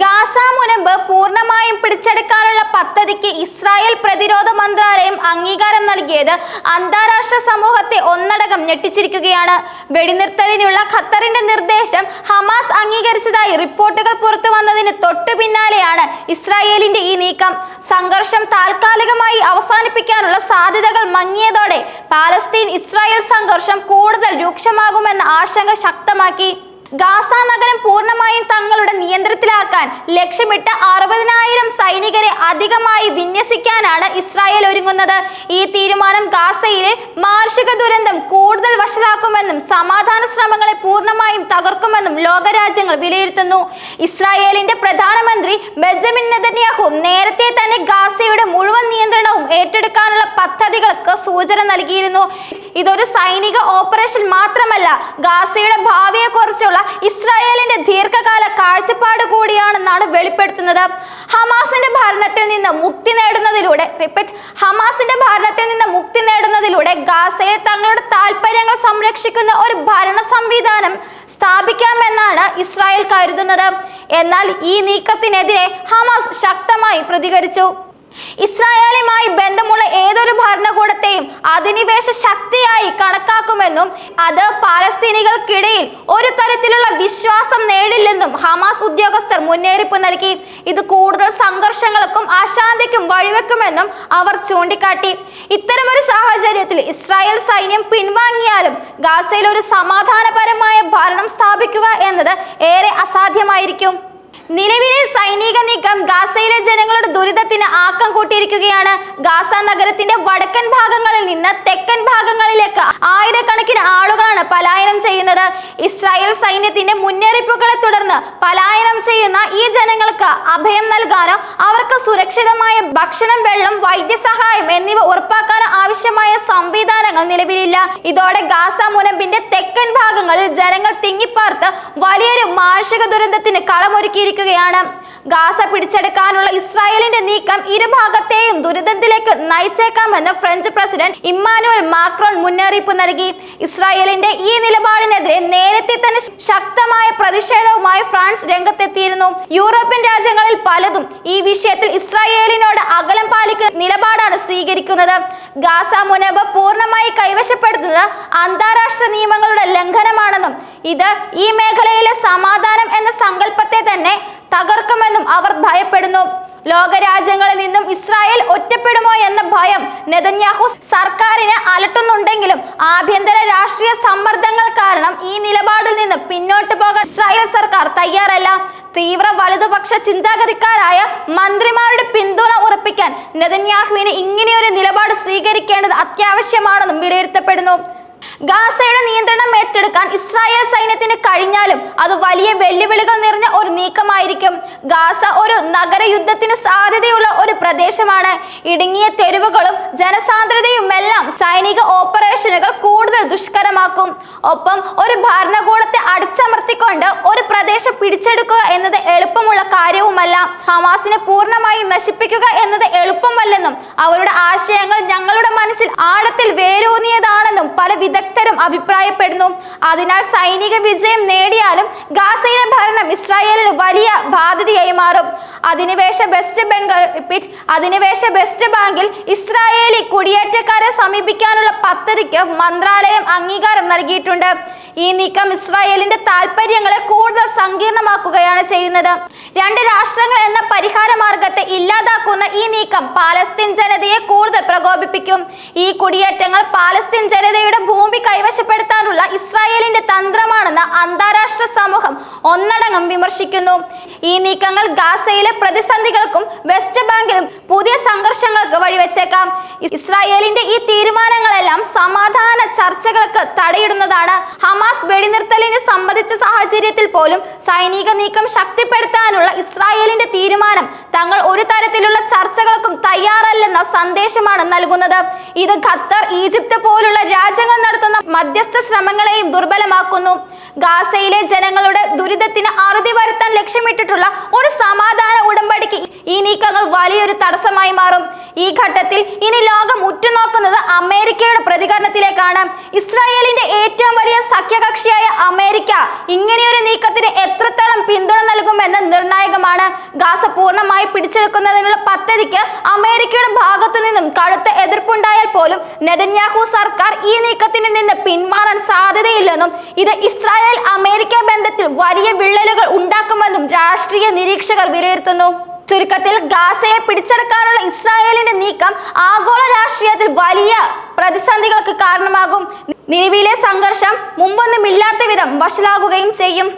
Gaza മുനമ്പ് പൂർണമായും പിടിച്ചെടുക്കാനുള്ള പദ്ധതിക്ക് Israel പ്രതിരോധ മന്ത്രാലയം അംഗീകാരം നൽകിയത് അന്താരാഷ്ട്ര സമൂഹത്തെ ഒന്നടങ്കം ഞെട്ടിച്ചിരിക്കുകയാണ്. വെടിനിർത്തലിനുള്ള ഖത്തറിന്റെ നിർദ്ദേശം ഹമാസ് അംഗീകരിച്ചതായി റിപ്പോർട്ടുകൾ പുറത്തു വന്നതിന് തൊട്ടു പിന്നാലെയാണ് ഇസ്രായേലിന്റെ ഈ നീക്കം. സംഘർഷം താൽക്കാലികമായി അവസാനിപ്പിക്കാനുള്ള സാധ്യതകൾ മങ്ങിയതോടെ പാലസ്തീൻ ഇസ്രായേൽ സംഘർഷം കൂടുതൽ രൂക്ഷമാകുമെന്ന ആശങ്ക ശക്തമാക്കി. ഗാസ നഗരം പൂർണമായും തങ്ങളുടെ നിയന്ത്രണത്തിലാക്കാൻ ലക്ഷ്യമിട്ട് അറുപതിനായിരം സൈനികരെ അധികമായി വിന്യസിക്കാനാണ് ഇസ്രായേൽ ഒരുങ്ങുന്നത്. ഈ തീരുമാനം ഗാസയിലെ മാർഷിക ദുരന്തം കൂടുതൽ വഷളാക്കുമെന്നും സമാധാന ശ്രമങ്ങളെ പൂർണമായും തകർക്കുമെന്നും ലോകരാജ്യങ്ങൾ വിലയിരുത്തുന്നു. ഇസ്രായേലിന്റെ പ്രധാനമന്ത്രി ബെഞ്ചമിൻ നെതന്യാഹു നേരത്തെ തന്നെ ഗാസയുടെ മുഴുവൻ നിയന്ത്രണവും ഏറ്റെടുക്കാനുള്ള പദ്ധതികൾക്ക് സൂചന നൽകിയിരുന്നു. ഇതൊരു സൈനിക ഓപ്പറേഷൻ മാത്രമല്ല ഗാസയുടെ ഭാവിയെക്കുറിച്ചുള്ള ഇസ്രായേലിന്റെ ദീർഘകാല കാഴ്ചപ്പാട് കൂടിയാണെന്നാണ് വെളിപ്പെടുത്തുന്നത്. ഹമാസിന്റെ ഭരണത്തിൽ നിന്ന് മുക്തി നേടുന്നതിലൂടെ റിപ്പീറ്റ് ഹമാസിന്റെ ഭരണത്തിൽ നിന്ന് മുക്തി നേടുന്നതിലൂടെ ഗാസയിൽ തങ്ങളുടെ താല്പര്യങ്ങൾ സംരക്ഷിക്കുന്ന ഒരു ഭരണ സംവിധാനം സ്ഥാപിക്കാമെന്നാണ് ഇസ്രായേൽ കരുതുന്നത്. എന്നാൽ ഈ നീക്കത്തിനെതിരെ ഹമാസ് ശക്തമായി പ്രതികരിച്ചു. ഇസ്രായേലുമായി ബന്ധമുള്ള ഏതൊരു ഭരണകൂടത്തെയും അധിനിവേശ ശക്തിയായി കണക്കാക്കുമെന്നും അത് പാലസ്തീനികൾക്കിടയിൽ ഒരു തരത്തിലുള്ള വിശ്വാസം നേടില്ലെന്നും ഹമാസ് ഉദ്യോഗസ്ഥർ മുന്നേറിപ്പ് നൽകി. ഇത് കൂടുതൽ സംഘർഷങ്ങൾക്കും അശാന്തിക്കും വഴിവെക്കുമെന്നും അവർ ചൂണ്ടിക്കാട്ടി. ഇത്തരമൊരു സാഹചര്യത്തിൽ ഇസ്രായേൽ സൈന്യം പിൻവാങ്ങിയാലും ഗാസയിൽ ഒരു സമാധാനപരമായ ഭരണം സ്ഥാപിക്കുക എന്നത് ഏറെ അസാധ്യമായിരിക്കും. നിലവിലെ സൈനിക നീക്കം ഗാസയിലെ ജനങ്ങളുടെ ദുരിതത്തിന് ആക്കം കൂട്ടിയിരിക്കുകയാണ്. ഗാസ നഗരത്തിന്റെ വടക്കൻ ഭാഗങ്ങളിൽ നിന്ന് തെക്കൻ ഭാഗങ്ങളിലേക്ക് ആയിരക്കണക്കിന് ആളുകളാണ് പലായനം ചെയ്യുന്നത്. ഇസ്രായേൽ സൈന്യത്തിന്റെ മുന്നറിയിപ്പുകളെ തുടർന്ന് പലായനം ചെയ്യുന്ന ഈ ജനങ്ങൾക്ക് അഭയം നൽകാനോ അവർക്ക് സുരക്ഷിതമായ ഭക്ഷണം വെള്ളം ആവശ്യമായ സംവിധാനങ്ങൾ നിലവിലില്ല. ഇതോടെ ഗാസ മുനമ്പിന്റെ തെക്കൻ ഭാഗങ്ങളിൽ ജനങ്ങൾ തിങ്ങിപ്പാർത്ത് വലിയൊരു മാനുഷിക ദുരന്തത്തിന് കളമൊരുക്കിയിരിക്കുകയാണ്. ഗാസ പിടിച്ചെടുക്കാനുള്ള ഇസ്രായേലിന്റെ നീക്കം ഇരുഭാഗത്തെയും ദുരിതത്തിലേക്ക് നയിച്ചേക്കാമെന്ന് ഫ്രഞ്ച് പ്രസിഡന്റ് ഇമ്മാനുവൽ മാക്രോൺ മുന്നറിയിപ്പ് നൽകി. ഇസ്രായേലിന്റെ ഈ നിലപാടിനെതിരെ നേരത്തെ തന്നെ ശക്തമായ പ്രതിഷേധവുമായി ഫ്രാൻസ് രംഗത്തെത്തിയിരുന്നു. യൂറോപ്യൻ രാജ്യങ്ങളിൽ പലതും ഈ വിഷയത്തിൽ ഇസ്രായേലിനോട് അകലം പാലിക്കുന്ന നിലപാടാണ് സ്വീകരിക്കുന്നത്. ഗാസ മുനമ്പ് പൂർണമായി കൈവശപ്പെടുത്തുന്നത് അന്താരാഷ്ട്ര നിയമങ്ങളുടെ ലംഘനമാണെന്നും ഇത് ഈ മേഖലയിലെ സമാധാനം എന്ന സങ്കല്പത്തെ തന്നെ തകർക്കുമെന്നും അവർ ഭയപ്പെടുന്നു. ലോകരാജ്യങ്ങളിൽ നിന്നും ഇസ്രായേൽ ഒറ്റപ്പെടുമോ എന്ന ഭയം നെതന്യാഹു സർക്കാരിനെ അലട്ടുന്നുണ്ടെങ്കിലും ആഭ്യന്തര രാഷ്ട്രീയ സമ്മർദ്ദങ്ങൾ കാരണം ഈ നിലപാടിൽ നിന്ന് സർക്കാർ തയ്യാറല്ല തീവ്ര വലതുപക്ഷ ചിന്താഗതിക്കാരായ മന്ത്രിമാരുടെ പിന്തുണ ഉറപ്പിക്കാൻ നെതന്യാഹുവിന് ഇങ്ങനെയൊരു നിലപാട് സ്വീകരിക്കേണ്ടത് അത്യാവശ്യമാണെന്നും വിലയിരുത്തപ്പെടുന്നു. ഗാസയുടെ നിയന്ത്രണം ഏറ്റെടുക്കാൻ ഇസ്രായേൽ സൈന്യത്തിന് കഴിഞ്ഞാലും അത് വലിയ വെല്ലുവിളികൾ നിറഞ്ഞ ഒരു നീക്കമായിരിക്കും. ഗാസ ഒരു നഗരയുദ്ധത്തിന് സാധ്യതയുള്ള ഒരു പ്രദേശമാണ്. ഇടുങ്ങിയ തെരുവുകളും ജനസാന്ദ്രതയും എല്ലാം സൈനിക ഓപ്പറേഷനുകൾ കൂടുതൽ ദുഷ്കരമാക്കും. ഒപ്പം ഒരു ഭരണകൂടത്തെ അടിച്ചമർത്തിക്കൊണ്ട് പിടിച്ചെടുക്കുക എന്നത് എളുപ്പമുള്ള കാര്യവുമല്ല. ഹമാസിനെ പൂർണമായി നശിപ്പിക്കുക എന്നത് എളുപ്പമല്ലെന്നും അവരുടെ ആശയങ്ങൾ ഞങ്ങളുടെ മനസ്സിൽ ആഴത്തിൽ വേരൂന്നിയതാണെന്നും പല വിദഗ്ധരും അഭിപ്രായപ്പെടുന്നു. അതിനാൽ സൈനിക വിജയം നേടിയാലും ഗാസയിലെ ഭരണം ഇസ്രായേലിന് വലിയ ബാധ്യതയായി മാറും. അധിനിവേശ വെസ്റ്റ് ബംഗാൾ റിപ്പീറ്റ് അധിനിവേശ വെസ്റ്റ് ബാങ്കിൽ ഇസ്രായേലി കുടിയേറ്റക്കാരെ സമീപിക്കാനുള്ള പദ്ധതിക്ക് മന്ത്രാലയം അംഗീകാരം നൽകിയിട്ടുണ്ട്. ഈ നീക്കം ഇസ്രായേലിന്റെ താൽപര്യങ്ങളെ കൂടുതൽ സങ്കീർണമാക്കുകയാണ് ചെയ്യുന്നത്. രണ്ട് രാഷ്ട്രങ്ങൾ എന്ന പരിഹാര മാർഗത്തെ ഇല്ലാതാക്കുന്ന ഈ നീക്കം പാലസ്തീൻ ജനതയെ കൂടുതൽ പ്രകോപിപ്പിക്കും. ഈ കുടിയേറ്റങ്ങൾ പാലസ്തീൻ ജനതയുടെ ഭൂമി കൈവശപ്പെടുത്താനുള്ള ഇസ്രായേലിന്റെ തന്ത്രമാണെന്ന് അന്താരാഷ്ട്ര സമൂഹം ഒന്നടങ്കം വിമർശിക്കുന്നു. ഈ നീക്കങ്ങൾ ഗാസയിലെ പ്രതിസന്ധികൾക്കും വെസ്റ്റ് ബാങ്കിലും പുതിയ സംഘർഷങ്ങൾക്ക് വഴിവെച്ചേക്കാം ഇസ്രായേലിന്റെ ഈ തീരുമാനങ്ങളെല്ലാം സമാധാന ചർച്ചകൾക്ക് തടയിടുന്നതാണ്. ഹമാസ് വെടിനിർത്തലിനെ സംബന്ധിച്ച സാഹചര്യത്തിൽ പോലും സൈനിക നീക്കം ശക്തിപ്പെടുത്താനുള്ള ഇസ്രായേലിന്റെ തീരുമാനം തങ്ങൾ ഒരു തരത്തിലുള്ള ചർച്ചകൾക്കും തയ്യാറല്ലെന്ന സന്ദേശമാണ് നൽകുന്നത്. ഇത് ഖത്തർ ഈജിപ്ത് പോലുള്ള രാജ്യങ്ങൾ നടത്തുന്ന മധ്യസ്ഥ ശ്രമങ്ങളെയും ദുർബലമാക്കുന്നു. ഗാസയിലെ ജനങ്ങളുടെ ദുരിതത്തിന് അറുതി വരുത്താൻ ലക്ഷ്യമിട്ടിട്ടുള്ള ഒരു സമാധാന ഉടമ്പടിക്ക് ഈ നീക്കങ്ങൾ വലിയൊരു തടസ്സമായി മാറും. ഈ ഘട്ടത്തിൽ ഇനി ലോകം ഉറ്റുനോക്കുന്നത് അമേരിക്കയുടെ പ്രതികരണത്തിലേക്കാണ്. ഇസ്രായേലിന്റെ ഏറ്റവും വലിയ സഖ്യകക്ഷിയായ അമേരിക്ക ഇങ്ങനെയൊരു നീക്കത്തിന് എത്രത്തോളം പിന്തുണ നൽകുമെന്ന് നിർണായകമാണ്. ഗാസ പൂർണമായി പിടിച്ചെടുക്കുന്നതിനുള്ള പദ്ധതിക്ക് അമേരിക്കയുടെ ഭാഗത്തു നിന്നും കടുത്ത എതിർപ്പുണ്ടായാൽ പോലും നെതന്യാഹു സർക്കാർ ഈ നീക്കത്തിന് നിന്ന് പിന്മാറാൻ സാധ്യതയില്ലെന്നും ഇത് ഇസ്രായേൽ അമേരിക്ക ബന്ധത്തിൽ വലിയ വിള്ളലുകൾ ഉണ്ടാക്കുമെന്നും രാഷ്ട്രീയ നിരീക്ഷകർ വിലയിരുത്തുന്നു. ചുരുക്കത്തിൽ ഗാസയെ പിടിച്ചെടുക്കാനുള്ള ഇസ്രായേലിന്റെ നീക്കം ആഗോള രാഷ്ട്രീയത്തിൽ വലിയ പ്രതിസന്ധികൾക്ക് കാരണമാകും. നിലവിലെ സംഘർഷം മുമ്പൊന്നുമില്ലാത്ത വിധം വഷളാകുകയും ചെയ്യും.